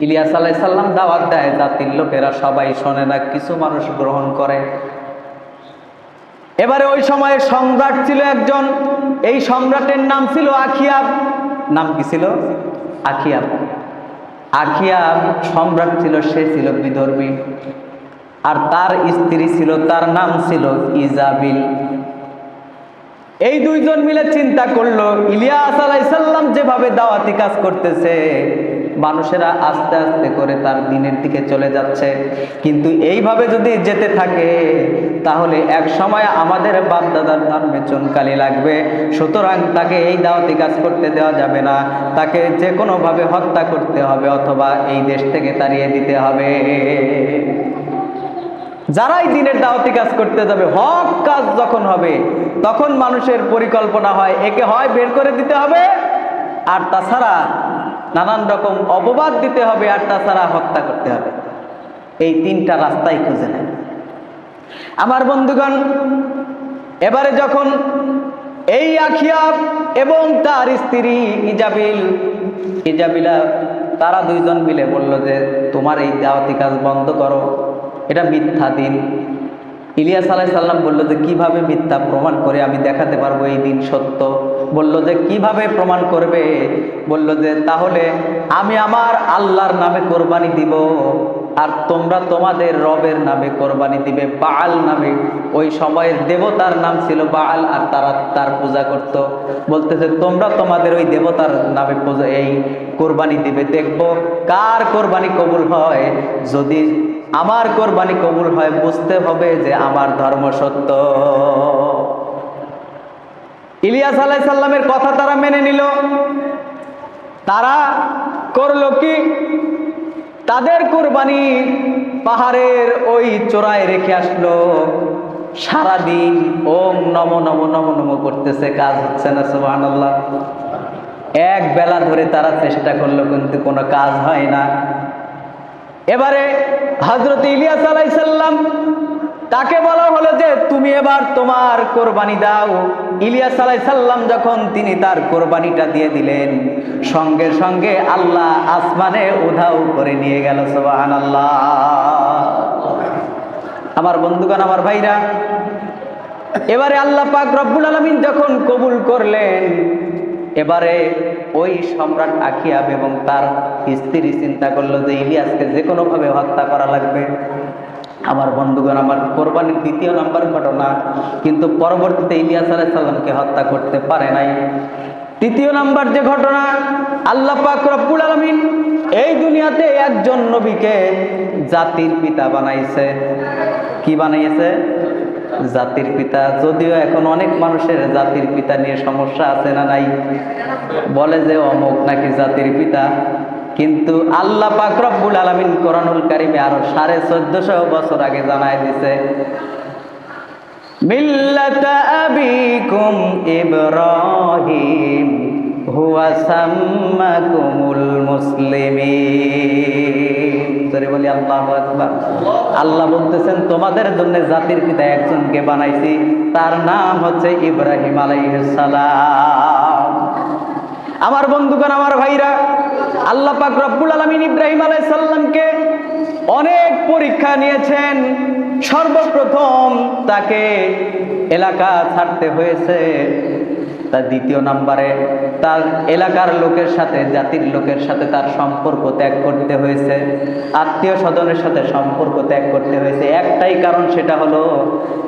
ইলিয়াস আলাই সাল্লাম দাওয়াত দেয়, জাতির লোকেরা সবাই শোনে না, কিছু মানুষ গ্রহণ করে। এবারে ওই সময়ে সম্রাট ছিল একজন, এই সম্রাটের নাম ছিল আখিয়াব। নাম কি ছিল? আখিয়াব। আখিয়াব সম্রাট ছিল, সে ছিল বিদর্মী। আর তার স্ত্রী ছিল, তার নাম ছিল ইজাবিল। এই দুইজন মিলে চিন্তা করল, ইলিয়াস আলাইসাল্লাম যেভাবে দাওয়াতি কাজ করতেছে মানুষেরা আস্তে আস্তে করে তার দিনের দিকে চলে যাচ্ছে। কিন্তু এইভাবে যদি যেতে থাকে, তাহলে এক সময় আমাদের বাপদাদার ধর্মে চুনকালি লাগবে। সুতরাং তাকে এই দাওয়াতি কাজ করতে দেওয়া যাবে না। তাকে যে কোনোভাবে হত্যা করতে হবে অথবা এই দেশ থেকে তাড়িয়ে দিতে হবে। যারাই দিনের দাওয়াতি কাজ করতে যাবে, হক কাজ যখন হবে, তখন মানুষের পরিকল্পনা হয়, একে হয় বের করে দিতে হবে। আর তাছাড়া নানান রকম অপবাদ দিতে হবে আর তাছাড়া হত্যা করতে হবে। এই তিনটা রাস্তাই খুঁজে নেয়। আমার বন্ধুগণ, এবারে যখন এই আখিয়া এবং তার স্ত্রী ইজাবিল, ইজাবিলা, তারা দুইজন মিলে বলল যে, তোমার এই দাওয়াতি কাজ বন্ধ করো। এটা মিথ্যা দিন। ইলিয়াস আলাহ সাল্লাম বলল যে, কীভাবে মিথ্যা প্রমাণ করে আমি দেখাতে পারব এই দিন সত্য? বলল যে, কীভাবে প্রমাণ করবে? বলল যে, তাহলে আমি আমার আল্লাহর নামে কোরবানি দিব আর তোমরা তোমাদের রবের নামে কোরবানি দিবে। বাল নামে। ওই সময়ের দেবতার নাম ছিল বাল আর তারা তার পূজা করত। বলতেছে, তোমরা তোমাদের ওই দেবতার নামে পূজা, এই কোরবানি দিবে। দেখব কার কোরবানি কবুল হয়। যদি আমার কোরবানি কবুল হয়, বুঝতে হবে যে আমার ধর্ম সত্য। ইলিয়াস আলাই সাল্লামের কথা তারা মেনে নিল। তারা করল কি? তাদের কোরবানি পাহাড়ের ওই চোরায় রেখে আসলো। সারাদিন ওম নম নম নম নম করতেছে, কাজ হচ্ছে না সুবাহ এক বেলা ধরে তারা চেষ্টা করল, কিন্তু কোনো কাজ হয় না। এবারে হজরত ইলিয়াস আলাইসাল্লাম তাকে বলা হলো যে, তুমি এবার তোমার কোরবানি দাও। ইলিয়াস আলাইসাল্লাম যখন তিনি তার কোরবানিটা দিয়ে দিলেন, সঙ্গে সঙ্গে আল্লাহ আসমানে উধাও করে নিয়ে গেল সোবাহান আল্লাহ আমার বন্ধুগণ, আমার ভাইরা, এবারে আল্লাহ পাক রব্বুল আলমিন যখন কবুল করলেন এবারে ওই সম্রাট আখিয়াব এবং তার স্ত্রী চিন্তা করল যে, ইলিয়াসকে যে কোনোভাবে হত্যা করা লাগবে। আমার বন্ধুগণ, আমার কোরবানির দ্বিতীয় নাম্বার ঘটনা, কিন্তু পরবর্তীতে ইলিয়াস আলাইসাল্লামকে হত্যা করতে পারে নাই। তৃতীয় নাম্বার যে ঘটনা, আল্লাহ পাক রব্বুল আলমিন এই দুনিয়াতে একজন নবীকে জাতির পিতা বানাইছে। কি বানাইছে? জাতির পিতা, যদিও এখন অনেক মানুষের জাতির পিতা নিয়ে সমস্যা আছে না নাই? বলে যে অমুক নাকি জাতির পিতা। কিন্তু আল্লাহ পাক রব্বুল আলামিন কোরআনুল কারিমে আরও সাড়ে চোদ্দশো বছর আগে জানায় দিছে বলি আল্লাহু বলতেছেন, তোমাদের জন্য জাতির পিতা একজনকে বানাইছি, তার নাম হচ্ছে ইব্রাহিম আলাইহিস সালাম। আমার বন্ধুগণ, আমার ভাইরা, আল্লাহ পাক রব্বুল আলামিন ইব্রাহিম আলাইহিস সালামকে অনেক পরীক্ষা নিয়েছেন। সর্বপ্রথম তাকে এলাকা ছাড়তে হয়েছে। তার দ্বিতীয় নাম্বারে, তার এলাকার লোকের সাথে, জাতির লোকের সাথে তার সম্পর্ক ত্যাগ করতে হয়েছে, আত্মীয় স্বজনের সাথে সম্পর্ক ত্যাগ করতে হয়েছে। একটাই কারণ সেটা হলো,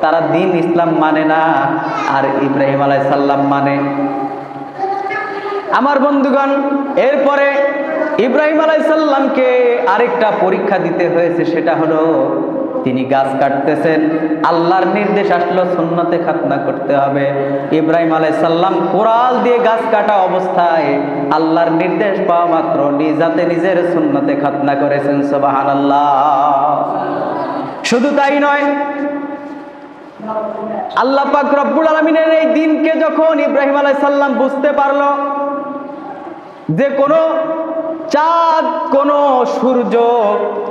তারা দিন ইসলাম মানে না, আর ইব্রাহিম আলাই সাল্লাম মানে। আমার বন্ধুগণ, এরপরে ইব্রাহিম আলাইসাল্লামকে আরেকটা পরীক্ষা দিতে হয়েছে, সেটা হলো তিনি গাছ কাটতেছেন। আল্লাহর নির্দেশ আসলো, সুন্নতে খাতনা করতে হবে। ইব্রাহিম আলাইসাল্লাম কোরাল দিয়ে গাছ কাটা অবস্থায় আল্লাহর নির্দেশ পাওয়া মাত্র নিজাতে নিজের সুন্নতে খাতনা করেছেন সোবাহান আল্লাহ শুধু তাই নয়, আল্লাহ পাক রব্বুল আলমিনের এই দিনকে যখন ইব্রাহিম আলাইসাল্লাম বুঝতে পারল যে কোনো চাঁদ, কোনো সূর্য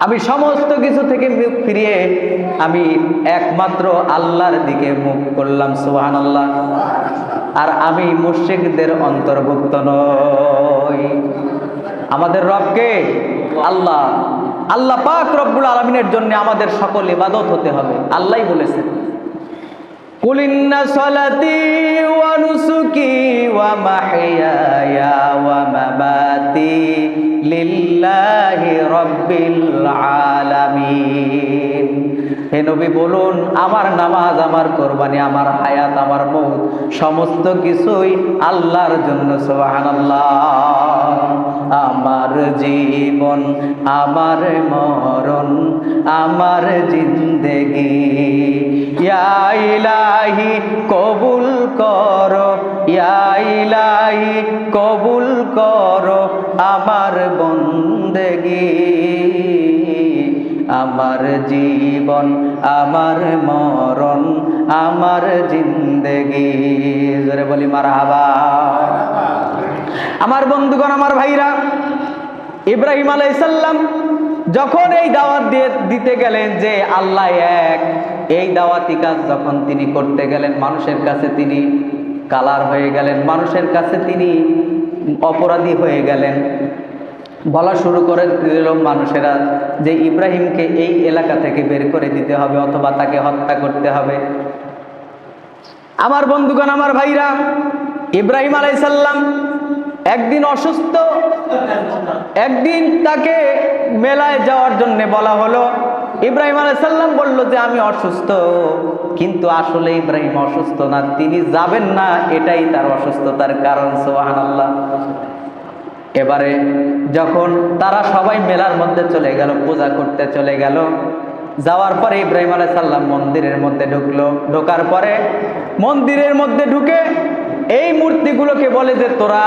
আমি সমস্ত কিছু থেকে মুখ ফিরিয়ে আমি একমাত্র আল্লাহর দিকে মুখ করলাম সুহান আল্লাহ আর আমি মুশ্রিকদের অন্তর্ভুক্ত নই। আমাদের রবকে আল্লাহ। আল্লাহ পাক রব্বুল আলমিনের জন্য আমাদের সকল ইবাদত হতে হবে আল্লাহ বলেছেন। কুলিন্না সলাতি ওয়া لله رب العالمين. হে নবী বলুন, আমার নামাজ, আমার কোরবানি, আমার হায়াত, আমার মৌত, সমস্ত কিছুই আল্লাহর জন্য, সুবহানাল্লাহ। আমার জীবন, আমার মরণ, আমার জিন্দেগি। ইয়া ইলাহি, কবুল করো। ইয়া ইলাহি, কবুল করো আমার বন্দেগি। আমার জীবন, আমার মরণ, আমার জিন্দেগি। জোরে বলি, মারহাবা। আমার বন্ধুগণ, আমার ভাইরা, ইব্রাহিম আলাইসাল্লাম যখন এই দাওয়াত দিয়ে দিতে গেলেন যে আল্লাহ এক, এই দাওয়াতি কাজ যখন তিনি করতে গেলেন, মানুষের কাছে তিনি কালার হয়ে গেলেন, মানুষের কাছে তিনি অপরাধী হয়ে গেলেন। বলা শুরু করে দিল মানুষেরা যে ইব্রাহিমকে এই এলাকা থেকে বের করে দিতে হবে অথবা তাকে হত্যা করতে হবে। আমার বন্ধুগণ, আমার ভাইরা, ইব্রাহিম আলাইসাল্লাম একদিন অসুস্থ, একদিন তাকে মেলায় যাওয়ার জন্য বলা হলো। ইব্রাহিম আলাইসাল্লাম বলল যে, আমি অসুস্থ। কিন্তু আসলে ইব্রাহিম অসুস্থ না, তিনি যাবেন না, এটাই তার অসুস্থতার কারণ সোহান আল্লাহ এবারে যখন তারা সবাই মেলার মধ্যে চলে গেল, পূজা করতে চলে গেল, যাওয়ার পরে ইব্রাহিম আলাই সাল্লাম মন্দিরের মধ্যে ঢুকলো। ঢোকার পরে মন্দিরের মধ্যে ঢুকে এই মূর্তিগুলোকে বলে যে, তোরা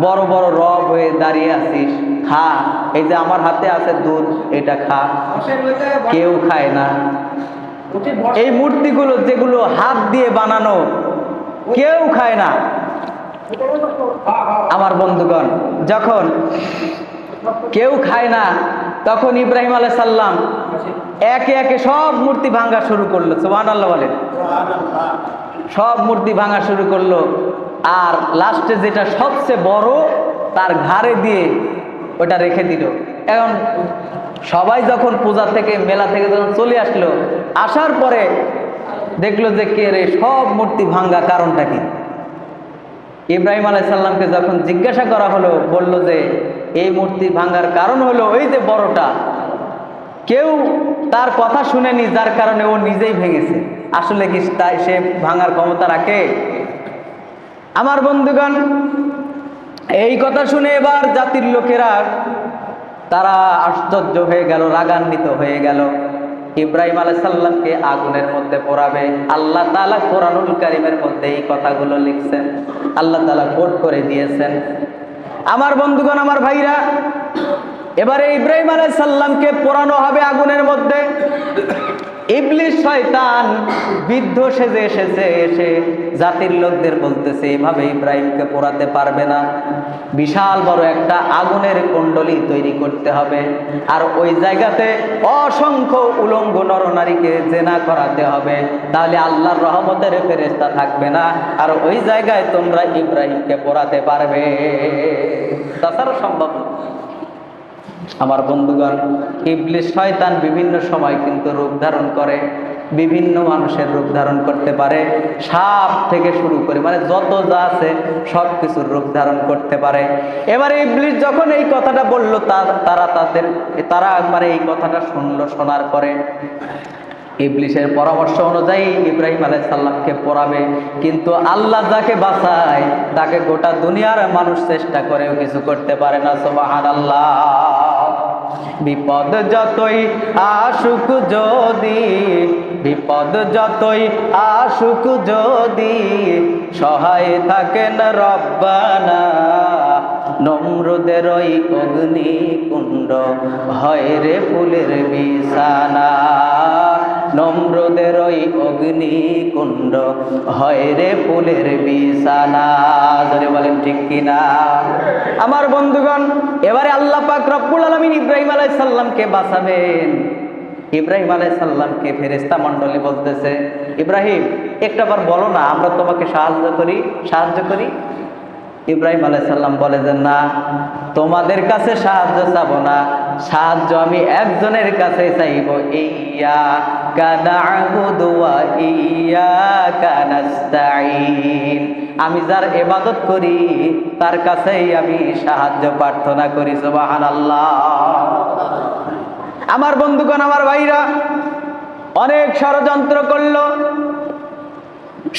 বড় বড় রব হয়ে দাঁড়িয়ে আছিস, খা। এই যে আমার হাতে আছে দুধ, এটা খা। কেউ খায় না। এই মূর্তিগুলো যেগুলো হাত দিয়ে বানানো, কেউ খায় না। আমার বন্ধুগণ, যখন কেউ খায় না, তখন ইব্রাহিম আলাই সাল্লাম একে একে সব মূর্তি ভাঙ্গা শুরু করল। সুবাহ আল্লাহ বলেন। সব মূর্তি ভাঙা শুরু করল। আর লাস্টে যেটা সবচেয়ে বড়, তার ঘাড়ে দিয়ে ওটা রেখে দিল। এখন সবাই যখন পূজা থেকে, মেলা থেকে যখন চলে আসলো, আসার পরে দেখল যে, কে রে, সব মূর্তি ভাঙ্গা কারণটা কি? ইব্রাহিম আলাইসাল্লামকে যখন জিজ্ঞাসা করা হলো, বলল যে, এই মূর্তি ভাঙ্গার কারণ হলো ওই যে বড়টা। কেউ তার কথা শুনেনি, যার কারণে ও নিজেই ভেঙেছে। আসলে কি তাই সে ভাঙার ক্ষমতা রাখে? আমার বন্ধুগণ, এই কথা শুনে এবার জাতির লোকেরা, তারা আশ্চর্য হয়ে গেল, রাগান্বিত হয়ে গেল। ইব্রাহিম আলাইসাল্লামকে আগুনের মধ্যে পড়াবে। আল্লাহ তালা কোরআনুল কারিমের মধ্যে এই কথাগুলো লিখছেন। আল্লাহ তালা কোট করে দিয়েছেন। আমার বন্ধুগণ, আমার ভাইরা, এবারে ইব্রাহিম আলাইসাল্লামকে পোড়ানো হবে আগুনের মধ্যে। ইবলিশ শয়তান বৃদ্ধ সেজে এসেছে এসে জাতির লোকদের বলতেছে, এভাবে ইব্রাহিমকে পোড়াতে পারবে না। বিশাল বড় একটা আগুনের কুণ্ডলী তৈরি করতে হবে আর ওই জায়গাতে অসংখ্য উলঙ্গ নরনারীকে জেনা করাতে হবে। তাহলে আল্লাহর রহমতের ফেরেস্তা থাকবে না আর ওই জায়গায় তোমরা ইব্রাহিমকে পোড়াতে পারবে। তাছাড়া সম্ভব। আমার বন্ধুগণ ইবলিশ শয়তান বিভিন্ন সময় কিন্তু রূপ ধারণ করে, বিভিন্ন মানুষের রূপ ধারণ করতে পারে, সাপ থেকে শুরু করে মানে যত যা আছে সব কিছুর রূপ ধারণ করতে পারে। এবারে ইবলিশ যখন এই কথাটা বলল তারা তাদের, তারা একবারে এই কথাটা শুনলো, শোনার পরে ইবলিশের পরামর্শ অনুযায়ী ইব্রাহিম আলাই সাল্লামকে পড়াবে। কিন্তু আল্লাহ যাকে বাঁচায়, তাকে গোটা দুনিয়ার মানুষ চেষ্টা করেও কিছু করতে পারে না সোবাহান আল্লাহ বিপদ যতই আসুক যদি, বিপদ যতই আসুক যদি, সহায় থাকেন রব্বানা। নম্রদের ওই অগ্নি কুণ্ড হয় রে ফুলের বিছানা। নমরুদের ওই অগ্নি কুণ্ড হয় রে ফুলের বিছানা। বলেন ঠিক কিনা? আমার বন্ধুগণ, এবারে আল্লাহ পাক রব্বুল আলমিন ইব্রাহিম আলাইহিস সালামকে বাঁচাবেন। ইব্রাহিম আলাই সাল্লামকে ফেরেস্তা মণ্ডলী বলতেছে, ইব্রাহিম, একটা বার বলো না, আমরা তোমাকে সাহায্য করি সাহায্য করি? ইব্রাহিম আলাই সাল্লাম বলে যে, না, তোমাদের কাছে সাহায্য চাবো না, সাহায্য আমি একজনের কাছে চাইব ইয়া ইয়া কানাস্তাইন আমি যার এবাদত করি, তার কাছেই আমি সাহায্য প্রার্থনা করি, সুবহানাল্লাহ। আমার বন্ধুগণ, আমার ভাইরা, অনেক ষড়যন্ত্র করল।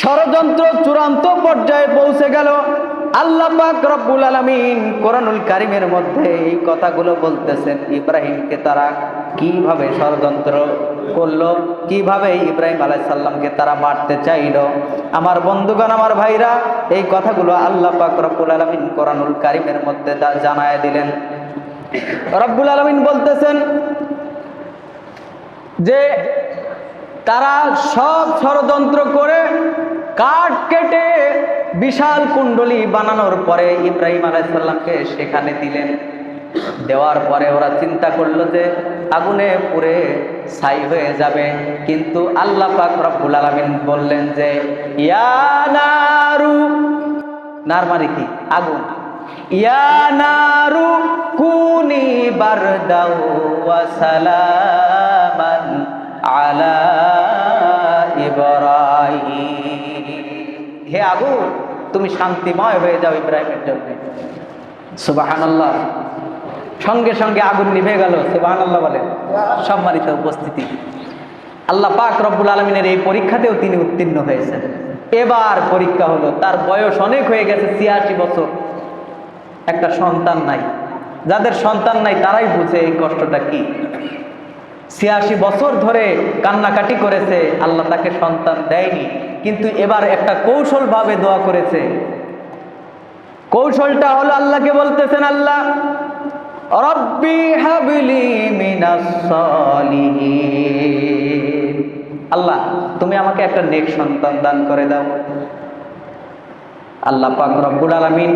ষড়যন্ত্র চূড়ান্ত পর্যায়ে পৌঁছে গেল। আল্লাহ রব্বুল আলামিন কোরআনুল কারিমের মধ্যে এই কথাগুলো বলতেছেন, ইব্রাহিমকে তারা কীভাবে ষড়যন্ত্র করল? কীভাবে ইব্রাহিম আলাইহিস সাল্লামকে তারা মারতে চাইলো? আমার বন্ধুগণ, আমার ভাইরা, এই কথাগুলো আল্লাহ পাক রব্বুল আলামিন কোরআনুল কারিমের মধ্যে জানায় দিলেন। রব্বুল আলামিন বলতেছেন যে তারা সব ষড়যন্ত্র করে কাঠ কেটে বিশাল কুণ্ডলী বানানোর পরে ইব্রাহিম আলাইসাল্লামকে সেখানে দিলেন। দেওয়ার পরে ওরা চিন্তা করল যে আগুনে পুড়ে ছাই হয়ে যাবে। কিন্তু আল্লাহ পাক রব্বুল আলামিন বললেন যে, ইয়া নারু মানে কি? আগুন। ইয়া নারু কুনি বারদাও ওয়া সালামান আলা ইব্রাহিম। হে আগুন, তুমি শান্তিময় হয়ে যাও ইব্রাহিমের জন্য। সুবহানাল্লাহ। সঙ্গে সঙ্গে আগুন নিভে গেল, সুবহানাল্লাহ বলে সম্মানিত উপস্থিতি। আল্লাহ পাক রব্বুল আলমিনের এই পরীক্ষাতেও তিনি উত্তীর্ণ হয়েছেন। এবার পরীক্ষা হলো, তার বয়স অনেক হয়ে গেছে, ছিয়াশি বছর। একটা সন্তান নাই। যাদের সন্তান নাই, তারাই বুঝে এই কষ্টটা কি। ছিয়াশি বছর ধরে কান্নাকাটি করেছে, আল্লাহ তাকে সন্তান দেয়নি। কিন্তু এবার একটা কৌশলভাবে দোয়া করেছে। কৌশলটা হলো আল্লাহকে বলতেছেন, আল্লাহ হাবলি আল্লাহ, তুমি আমাকে একটা নেক সন্তান দান করে দাও। আল্লাহ পাক রব্বুল আলমিন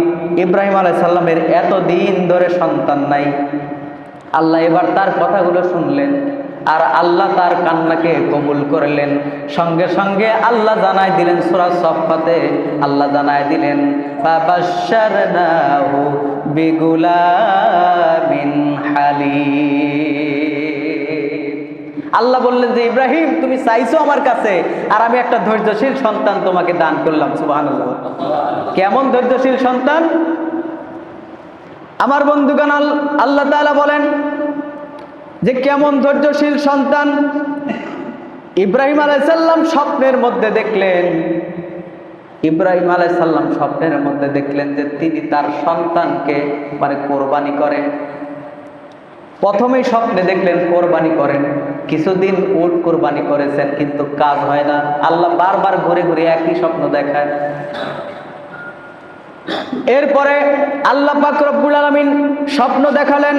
ইব্রাহিম আলাই সাল্লামের এত দিন ধরে সন্তান নাই। আল্লাহ এবার তার কথাগুলো শুনলেন। আর আল্লাহ তার কান্নাকে কবুল করলেন। সঙ্গে সঙ্গে আল্লাহ জানাই দিলেন সুরা সফাতে আল্লাহ জানাই দিলেন আল্লাহ বললেন যে, ইব্রাহিম, তুমি চাইছো আমার কাছে, আর আমি একটা ধৈর্যশীল সন্তান তোমাকে দান করলাম। সুবহানাল্লাহ। কেমন ধৈর্যশীল সন্তান? আমার বন্ধুগণ, আল- আল্লাহ তাআলা বলেন যে কেমন ধৈর্যশীল সন্তান। ইব্রাহিম আলাইসাল্লাম স্বপ্নের মধ্যে দেখলেন। ইব্রাহিম আলাইসাল্লাম স্বপ্নের মধ্যে দেখলেন যে তিনি তার সন্তানকে মানে কোরবানি করেন। প্রথমেই স্বপ্নে দেখলেন কোরবানি করেন। কিছুদিন উট কোরবানি করেছেন, কিন্তু কাজ হয় না। আল্লাহ বারবার ঘুরে ঘুরে একই স্বপ্ন দেখায়। এরপরে আল্লাহ পাক রব্বুল আলামিন স্বপ্ন দেখালেন।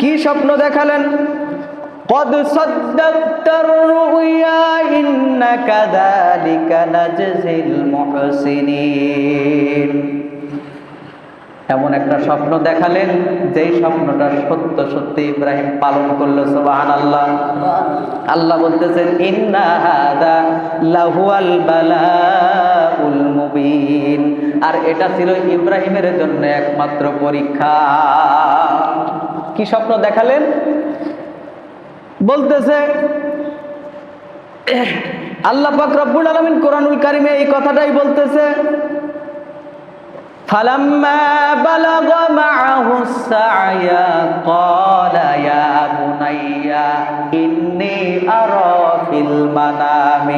কি স্বপ্ন দেখালেন? قد صدقت الرؤيا إنك ذلك نجزي المحسنين এমন একটা স্বপ্ন দেখালেন যেই স্বপ্নটা সত্য সত্যি ইব্রাহিম পালন করলো সুবাহান আল্লাহ আল্লাহ বলতেছেন ইন্না হাদা লাহুয়াল বালাউল মুবিন আর এটা ছিল ইব্রাহিমের জন্য একমাত্র পরীক্ষা কি স্বপ্ন দেখালেন বলতেছে আল্লাহ পাক রব্বুল আলামিন কোরআনুল কারিমে এই কথাটাই বলতেছে فلما بلغ معه السعي قال يا بني إني أرى في المنام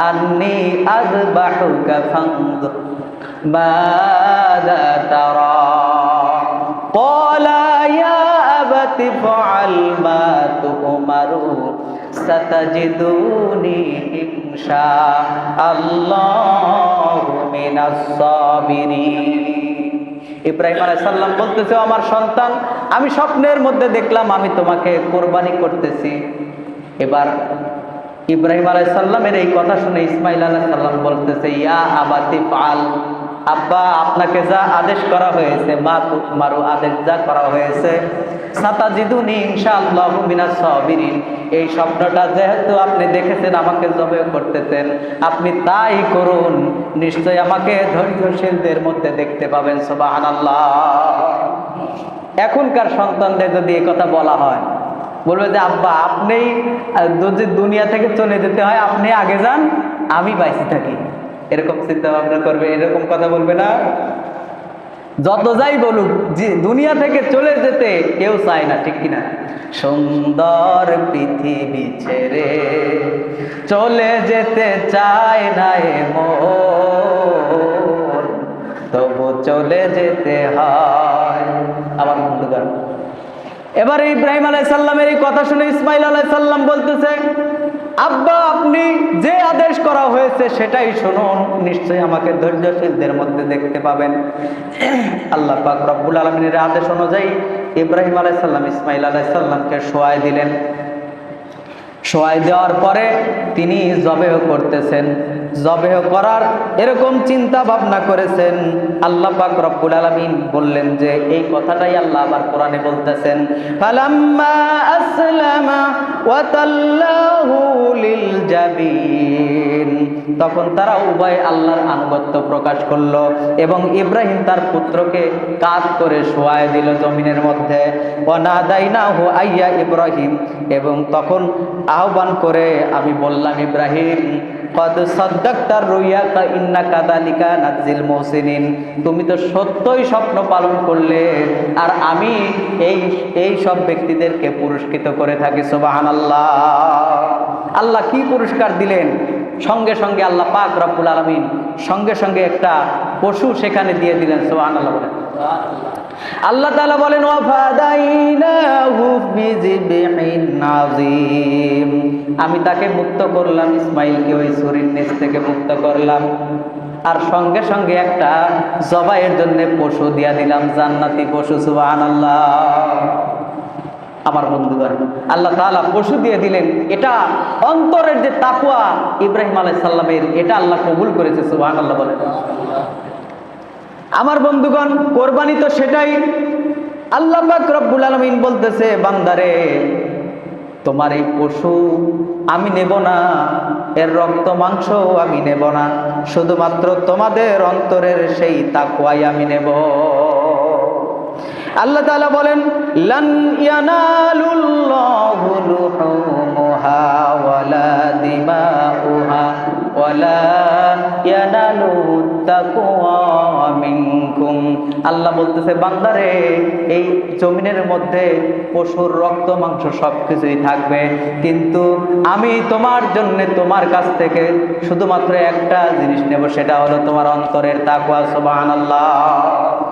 أني أذبحك فانظر ماذا ترى أبت افعل ما تؤمر ستجدوني إن شاء الله من الصابرين ইব্রাহিম আলাইসাল্লাম বলতেছে "ও আমার সন্তান আমি স্বপ্নের মধ্যে দেখলাম আমি তোমাকে কোরবানি করতেছি এবার ইব্রাহিম আলাইসাল্লামের এই কথা শুনে ইসমাইল আলাইসাল্লাম বলতেছে ইয়া আবাতি পাল আব্বা, আপনাকে যা আদেশ করা হয়েছে, মা মারু আদেশ যা করা হয়েছে, সাতাজিদুনি ইনশাআল্লাহ মিনাস সাবিরিন। এই স্বপ্নটা যেহেতু আপনি দেখেছেন, আমাকে জবে করতেছেন, আপনি তাই করুন। নিশ্চয় আমাকে ধৈর্যশীলদের মধ্যে দেখতে পাবেন, সুবহানাল্লাহ। এখনকার সন্তানদের যদি এই কথা বলা হয়, বলবে যে, আব্বা, আপনি যদি দুনিয়া থেকে চলে যেতে হয়, আপনি আগে যান, আমি বাইসে থাকি। এরকম চিন্তা ভাবনা করবে, এরকম কথা বলবে না। যত যাই বলুক দুনিয়া থেকে চলে যেতে কেউ চায় না, ঠিক কিনা? সুন্দর পৃথিবী ছেড়ে চলে যেতে চায় না এ তবু চলে যেতে হয়। আমার বন্ধুগণ, এবার ইব্রাহিম আলাই সাল্লামের এই কথা শুনে ইসমাইল আলাই সাল্লাম বলতেছে আব্বা, আপনি যে আদেশ করা হয়েছে সেটাই শুনুন, নিশ্চয়ই আমাকে ধৈর্যশীলদের মধ্যে দেখতে পাবেন। আল্লাহ পাক রব্বুল আলমিনের আদেশ অনুযায়ী ইব্রাহিম আলাইসাল্লাম ইসমাইল আলাহিসাল্লামকে শোয়াই দিলেন। শোয়াই দেওয়ার পরে তিনি জবেহ করতেছেন। জবেহ করার এরকম চিন্তা ভাবনা করেছেন। আল্লাহ পাক রব্বুল আলামিন বললেন যে, এই কথাটাই আল্লাহ আবার কোরআনে বলতেছেন আসলামা ওয়া লিল জাবিন। তখন তারা উভয় আল্লাহর আনুগত্য প্রকাশ করল এবং ইব্রাহিম তার পুত্রকে কাজ করে শোয়ায় দিল জমিনের মধ্যে। আইয়া ইব্রাহিম এবং তখন আহ্বান করে, আমি বললাম, ইব্রাহিম তুমি তো সত্যই স্বপ্ন পালন করলে, আর আমি এই এই সব ব্যক্তিদেরকে পুরস্কৃত করে থাকি। সুবাহান আল্লাহ আল্লাহ কি পুরস্কার দিলেন? সঙ্গে সঙ্গে আল্লাহ পাক রব্বুল আলমিন সঙ্গে সঙ্গে একটা পশু সেখানে দিয়ে দিলেন সুবাহান আল্লাহ বলেন। আল্লাহ তাআলা বলেন আমি তাকে মুক্ত করলাম, ইসমাইলকে ওই ছুরির নিচ থেকে মুক্ত করলাম। আর সঙ্গে সঙ্গে একটা জবাইয়ের জন্য পশু দিয়া দিলাম, জান্নাতি পশু, সুবহানাল্লাহ। আমার বন্ধুগণ আল্লাহ তাআলা পশু দিয়ে দিলেন, এটা অন্তরের যে তাকুয়া ইব্রাহিম আলাইহিস সালামের, এটা আল্লাহ কবুল করেছে, সুবহানাল্লাহ বলেন। আমার বন্ধুগণ, কোরবানি তো সেটাই। আল্লাহ রব্বুল আলমিন বলতেছে, বান্দারে, তোমার এই পশু আমি নেব না, এর রক্ত, মাংস আমি নেব না, শুধুমাত্র তোমাদের অন্তরের সেই তাকুয়াই আমি নেব। আল্লাহ তালা বলেন মিনকুম আল্লাহ বলতেছে, বান্দারে, এই জমিনের মধ্যে পশুর রক্ত, মাংস সবকিছুই থাকবে। কিন্তু আমি তোমার জন্য, তোমার কাছ থেকে শুধুমাত্র একটা জিনিস নেব, সেটা হলো তোমার অন্তরের তাকওয়া, সুবহানাল্লাহ।